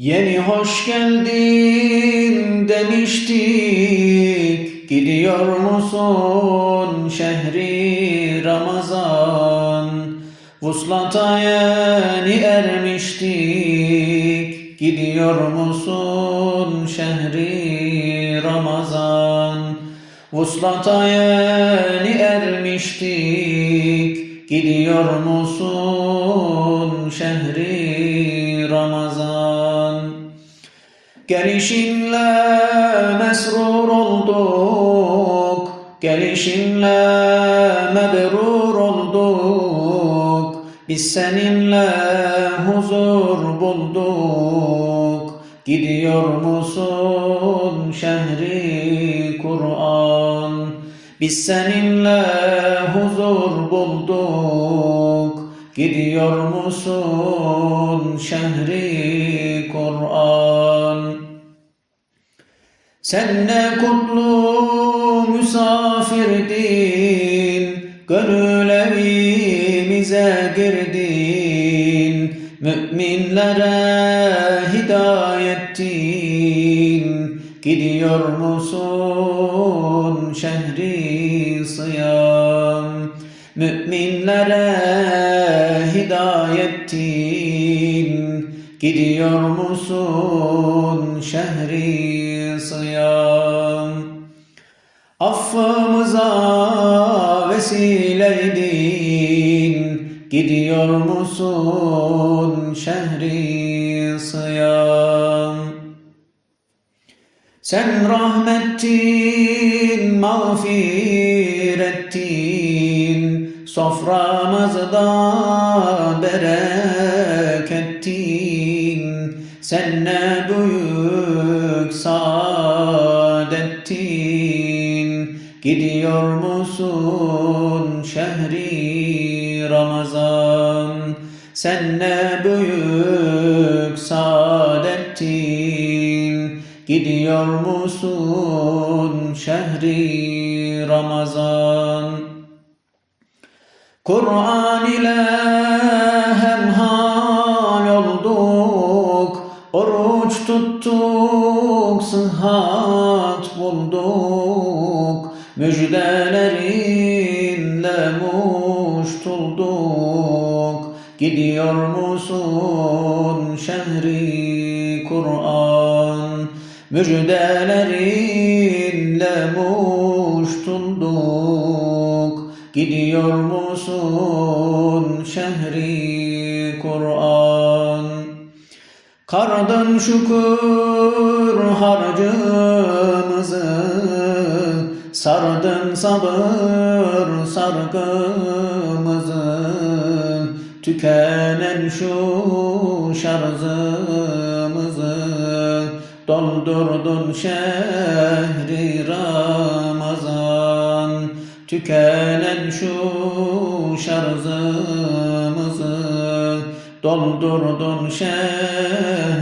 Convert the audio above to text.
Yeni hoş geldin demiştik. Gidiyor musun şehri Ramazan? Vuslata yeni ermiştik. Gidiyor musun şehri Ramazan? Vuslata yeni ermiştik. Gidiyor musun şehri Ramazan Gelişinle mesrur olduk. Gelişinle mebrur olduk. Biz seninle huzur bulduk. Gidiyor musun şehri Kur'an? Biz seninle huzur bulduk. Gidiyor musun şehri Kur'an Sen ne kutlu misafirdin Gönül girdin Müminlere hidayettin. Gidiyor musun şehri sıyam? Müminlere hidayettin. Gidiyor musun şehri sıyam Affımıza vesileydin Gidiyor musun şehri sıyam Sen rahmettin, mağfirettin Soframızda berekettin Sen ne büyük saadettin Gidiyor musun şehri Ramazan? Sen ne büyük saadettin? Gidiyor musun şehri Ramazan? Kur'an ile hemhal olduk Oruç tuttuk, Müjdelerinle muştulduk. Gidiyor musun şehri Kur'an? Müjdelerinle muştulduk. Gidiyor musun şehri Kur'an? Kardın şükür harcımızı Sardın sabır sargımızı Tükenen şu şarjımızı Doldurdun şehri Ramazan. Tükenen şu şarjımızı Doldurdun şehri